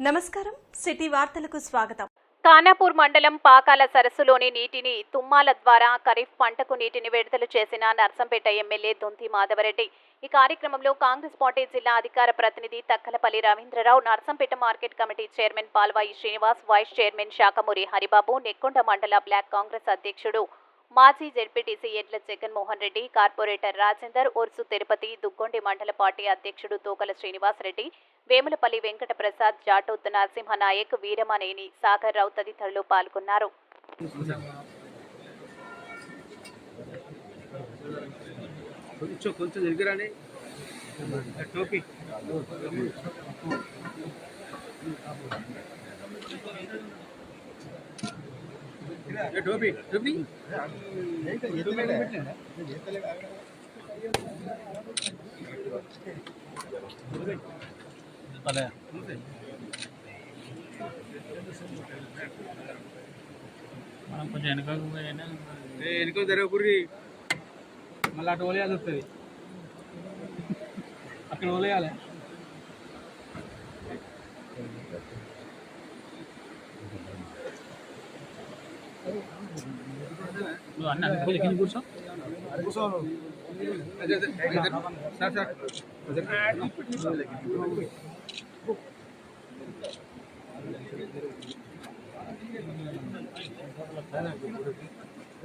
నమస్కారం. సిటీ వార్తలకు స్వాగతం. ఖానాపూర్ మండలం పాకాల సరస్సులోని నీటిని తుమ్మాల ద్వారా ఖరీఫ్ పంటకు నీటిని విడుదల చేసిన నర్సంపేట ఎమ్మెల్యే దొంతి మాధవరెడ్డి. ఈ కార్యక్రమంలో కాంగ్రెస్ పార్టీ జిల్లా అధికార ప్రతినిధి Takkalapalli Ravindra Rao Narsampet market committee chairman Palvai Srinivas vice chairman Sakhamuri Haribabu Nekkonda మండల బ్లాక్ కాంగ్రెస్ అధ్యక్షుడు మాజీ జెడ్పీటీసీ ఎడ్ల జగన్మోహన్ రెడ్డి కార్పొరేటర్ రాజేందర్ ఒర్సు తిరుపతి దుగ్గొండి మండల పార్టీ అధ్యక్షుడు తోకల శ్రీనివాసరెడ్డి వేములపల్లి వెంకట ప్రసాద్ జాటోత్ నరసింహనాయక్ వీరమనేని సాగర్ రావు తదితరులు పాల్గొన్నారు. కొంచెం కొంచెం టోపీ. మనం కొంచెం వెనకకు పోయినా ఏ ఎనుకో జరగ కుర్రి మళ్ళీ అటు వదిలేయాల్సి వస్తుంది. అక్కడ వదిలేయాలి నువ్వు అన్న అనుకోలే కింద కూర్చో.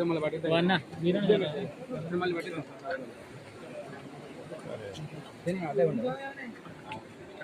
మళ్ళీ పట్టిద్దాం అన్న మీరు మళ్ళీ పట్టిద్దాం